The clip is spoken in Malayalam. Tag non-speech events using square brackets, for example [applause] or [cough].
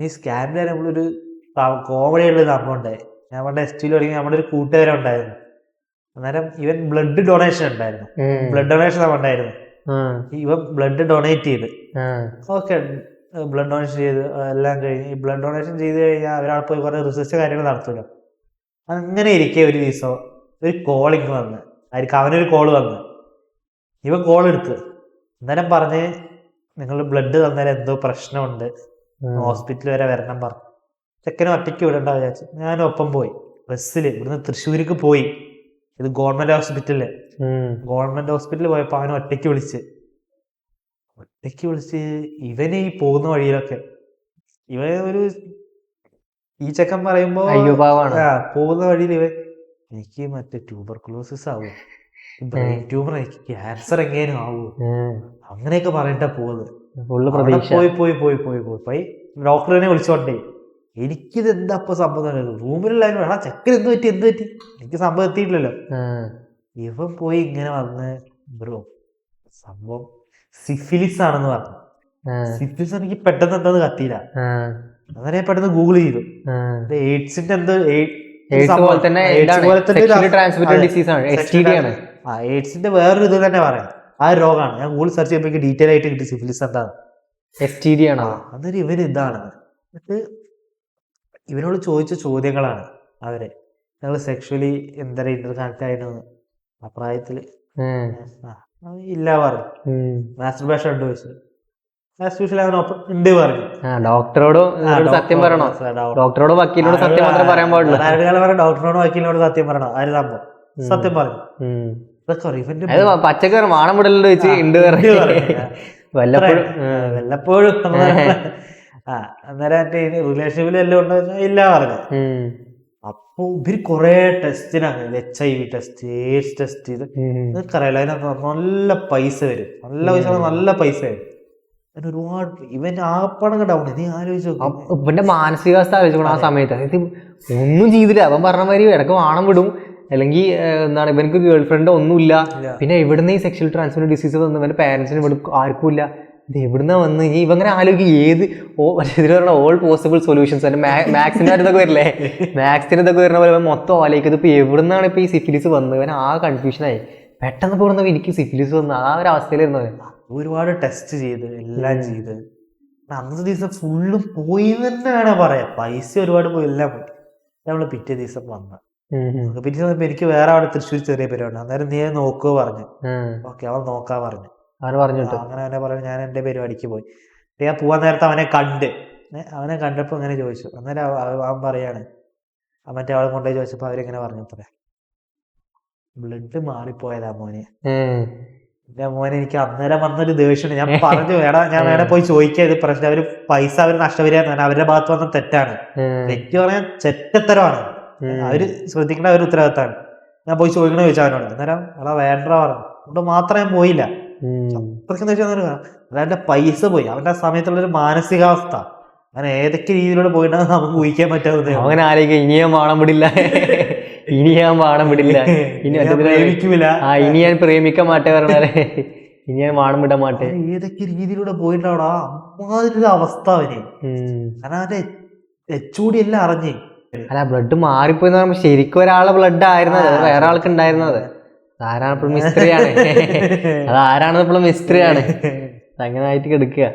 ഈ സ്കാനിൽ നമ്മളൊരു കോമഡി ഉള്ള സംഭവം ഉണ്ടായി. ഞാൻ പണ്ട് എസ് ടിയിൽ തുടങ്ങി നമ്മുടെ ഒരു കൂട്ടുകാരൻ ഉണ്ടായിരുന്നു. അന്നേരം ഇവൻ ബ്ലഡ് ഡൊണേഷൻ ഉണ്ടായിരുന്നു. ബ്ലഡ് ഡൊണേഷൻ ഉണ്ടായിരുന്നു ഇവൻ ബ്ലഡ് ഡൊണേറ്റ് ചെയ്ത്. ഓക്കെ. ബ്ലഡ് ഡൊണേഷൻ ചെയ്ത് എല്ലാം കഴിഞ്ഞ് ഈ ബ്ലഡ് ഡൊണേഷൻ ചെയ്ത് കഴിഞ്ഞാൽ അവരവിടെ പോയി കുറേ റിസർച്ച് കാര്യങ്ങൾ നടത്തുമല്ലോ. അങ്ങനെ ഇരിക്കെ ഒരു ദിവസം ഒരു കോളിങ് വന്ന്. ആയിരിക്കും അവനൊരു കോൾ വന്ന്. ഇവൻ കോൾ എടുത്ത്. അന്നേരം പറഞ്ഞ് നിങ്ങൾ ബ്ലഡ് തന്നേരം എന്തോ പ്രശ്നമുണ്ട്. ഹോസ്പിറ്റൽ വരെ വരണം പറഞ്ഞു. ചെക്കനെ ഒറ്റയ്ക്ക് വിടണ്ട വിചാരിച്ചു. ഞാനും ഒപ്പം പോയി. ബസ്സിൽ ഇവിടുന്ന് തൃശ്ശൂർക്ക് പോയി. ഇത് ഗവൺമെന്റ് ഹോസ്പിറ്റലിൽ ഗവൺമെന്റ് ഹോസ്പിറ്റലിൽ പോയപ്പോൾ അവനെ ഒറ്റയ്ക്ക് വിളിച്ച്. ഒറ്റയ്ക്ക് വിളിച്ച് ഇവനെ ഈ പോകുന്ന വഴിയിലൊക്കെ. ഇവൻ ഒരു ഈ ചെക്കൻ പറയുമ്പോ പോകുന്ന വഴിയിൽ ഇവൻ എനിക്ക് മറ്റേ ട്യൂബർകുലോസിസ് ആവും. ബ്രെയിൻ ട്യൂമർ എനിക്ക് ക്യാൻസർ എങ്ങനെയും ആവും? അങ്ങനെയൊക്കെ പറഞ്ഞിട്ടാ പോകുന്നത് ഫുള്ള് പ്രതീക്ഷ. പോയി പോയി പോയി പോയി പോയി. പോയി. ഡോക്ടറിനെ വിളിച്ചോണ്ടേ. എനിക്കിത് എന്താ ഇപ്പൊ സംഭവം റൂമിലുള്ള വേണം. ചെക്കൻ എന്ത് പറ്റി? എന്ത് പറ്റി? എനിക്ക് സംഭവം എത്തിയിട്ടില്ലല്ലോ. ഇവൻ പോയി ഇങ്ങനെ വന്ന് ബ്രോ സംഭവം സിഫിലിസ് ആണെന്ന് പറഞ്ഞു. സിഫിലിസ് എനിക്ക് പെട്ടെന്ന് എന്താന്ന് കത്തിയില്ല. അങ്ങനെ പെട്ടെന്ന് ഗൂഗിൾ ചെയ്തു. എയ്ഡ്സിന്റെ എന്തോ എയ്ഡ് എയ്ഡ്സ് പോലെ തന്നെ എയ്ഡ്സിന്റെ വേറൊരു ഇത് തന്നെ പറയാം. ആ രോഗമാണ് ഞാൻ ഗൂഗിൾ സെർച്ച് ചെയ്യുമ്പോൾ ഡീറ്റെയിൽ ആയിട്ട് കിട്ടി സിഫിലിസ് എന്താണ് എസ് ടി ഡി ആണ്? അന്നേരം ഇവർ ഇതാണ്. എന്നിട്ട് ഇവനോട് ചോദിച്ച ചോദ്യങ്ങളാണ് അവരെ. ഞങ്ങൾ സെക്ഷലി എന്താ ഇന്റർ കണക്ട് ആയിരുന്നു ആ അവൻ ഇല്ല പറഞ്ഞു. മാസ്റ്റർബേഷൻ ഉണ്ട് ചോദിച്ചു. ഡോക്ടറോട് സത്യം പറയണോ? ഡോക്ടറോട് വക്കീലിനോട് സത്യം മാത്രമേ പറയാൻ പാടുള്ളൂ. ഡോക്ടറോട് വക്കീലിനോട് സത്യം പറയണോ? ആര് സംഭവം. സത്യം പറഞ്ഞു. പച്ചക്കറി വാണം വിടലുണ്ട് വെച്ച് ഉണ്ട്. വല്ലപ്പോഴും അന്നേരം റിലേഷൻഷിപ്പിൽ എല്ലാം ഉണ്ടോ എന്ന് ചോദിച്ചാൽ ഇല്ല പറഞ്ഞു. അപ്പൊ ഇവർ കൊറേ ടെസ്റ്റിനാണ് H I V test AIDS test ഇത് ഉം. നിനക്കറിയാലോ അതിനകത്ത് നല്ല പൈസ വരും. നല്ല പൈസ നല്ല പൈസ വരും. ഒരുപാട് ഇവൻ ആപ്പണങ്ങ് ഡൗൺ നീ ആലോചിച്ചു ഇവന്റെ മാനസികാവസ്ഥ ആലോചിക്കണം ആ. സമയത്ത്. ഒന്നും ചെയ്തില്ല. അവൻ പറഞ്ഞ മാതിരി ഇടയ്ക്ക് വാണം വിടും. അല്ലെങ്കിൽ എന്താണ് ഇവനക്ക് ഗേൾ ഫ്രണ്ട് ഒന്നുമില്ല പിന്നെ എവിടുന്ന് ഈ സെക്ഷൽ ട്രാൻസ്മിറ്റഡ് ഡിസീസ് വന്ന്? ഇവന്റെ പാരന്റ്സിന് ഇവിടെ ആർക്കുമില്ല. ഇത് എവിടുന്ന വന്ന്? ഈ ഇവങ്ങനെ ആലോചിക്കും. ഏത് ഓ [laughs] ഇതിൽ പറഞ്ഞ ഓൾ പോസിബിൾ സൊല്യൂഷൻസ് തന്നെ. മാക്സിന്റെ ഇതൊക്കെ വരില്ലേ? [laughs] മാക്സിന്റെ ഇതൊക്കെ വരുന്ന പോലെ മൊത്തം ആലോചിക്കുന്നത് ഇപ്പോൾ എവിടുന്നാണ് ഇപ്പോൾ ഈ സിഫിലിസ് വന്നത്? ഇവൻ ആ കൺഫ്യൂഷനായി പെട്ടെന്ന് പോകുന്ന എനിക്ക് സിഫിലിസ് വന്ന് ആ ഒരു അവസ്ഥയിലായിരുന്നു ഒരുപാട് ടെസ്റ്റ് ചെയ്ത് എല്ലാം. ചെയ്ത്. അന്നത്തെ ദിവസം ഫുള്ളും പോയി തന്നെ വേണം പറയാം. പൈസ ഒരുപാട് പോയി എല്ലാം പോയി. നമ്മൾ പിറ്റേ ദിവസം വന്ന ഉം, ചെന്നപ്പോ എനിക്ക് വേറെ അവിടെ തൃശ്ശൂർ ചെറിയ പരിപാടി അന്നേരം നീ നോക്കുക പറഞ്ഞു. ഓക്കെ അവൻ നോക്കാ പറഞ്ഞു. അവന് പറഞ്ഞു അങ്ങനെ അവനെ പറഞ്ഞു ഞാൻ എന്റെ പരിപാടിക്ക് പോയി. ഞാൻ പോവാൻ നേരത്തെ അവനെ കണ്ട്. അവനെ കണ്ടപ്പോ അങ്ങനെ ചോദിച്ചു. അന്നേരം അവ- അവ- അവൻ പറയാണ് അവൻ മറ്റേ അവളെ കൊണ്ടുപോയി ചോദിച്ചപ്പോ അവരിങ്ങനെ പറഞ്ഞു അത്ര ബ്ലഡ് മാറിപ്പോയതാ മോനെ. എന്റെ മോനെ എനിക്ക് അന്നേരം വന്നൊരു ദേഷ്യമാണ് ഞാൻ പറഞ്ഞു എടാ ഞാൻ വേണേ പോയി ചോദിക്കാം. ഇത് പ്രശ്നം അവർ പൈസ അവർ നഷ്ടപരിഹാരം അവരുടെ ഭാഗത്ത് വന്ന തെറ്റാണ്. തെറ്റ് പറയാൻ ചെറ്റത്തരമാണ്. അവർ ശ്രദ്ധിക്കേണ്ട ഒരു ഉത്തരവാദിത്തമാണ്. ഞാൻ പോയി ചോദിക്കണ ചോദിച്ചാൽ അവനോട് അന്നേരം അവളെ വേണ്ട പറഞ്ഞു. അതുകൊണ്ട് മാത്രം ഞാൻ പോയില്ല. വെച്ചാൽ അവന്റെ പൈസ പോയി. അവന്റെ സമയത്തുള്ള ഒരു മാനസികാവസ്ഥ. അങ്ങനെ ഏതൊക്കെ രീതിയിലൂടെ പോയിട്ടാണ് നമുക്ക് ഊഹിക്കാൻ പറ്റാവുന്നേ അങ്ങനെ ആലോചിക്കും ഇനി ഞാൻ വാണം വിടില്ല. ഇനി ഞാൻ വാണം വിടില്ല. [laughs] ഇനി ഞാൻ മറ്റേതിനെ- പ്രേമിക്കൂല. ആ ഇനി ഞാൻ പ്രേമിക്കാൻ മാട്ടെ പറഞ്ഞാലേ. ഇനി ഞാൻ വാണം വിടാൻ മാട്ടെ ഏതൊക്കെ രീതിയിലൂടെ പോയിട്ടാടാ അമ്മാതിരി ഒരു അവസ്ഥ അവന്. കാരണം അവന്റെ എച്ചൂടി എല്ലാം അറിഞ്ഞേ. അല്ല ബ്ലഡ് മാറിപ്പോയി പറയുമ്പോ ശരിക്കും ഒരാളെ ബ്ലഡ് ആയിരുന്നത്. വേറെ ആൾക്ക് ഉണ്ടായിരുന്നത്. ആരാണ് [laughs] [laughs] ഇപ്പോഴും മിസ്ത്രിയാണ്? അത് ആരാണ് ഇപ്പോഴും മിസ്ത്രിയാണ്? അങ്ങനെ ആയിട്ട് കിടക്കുക.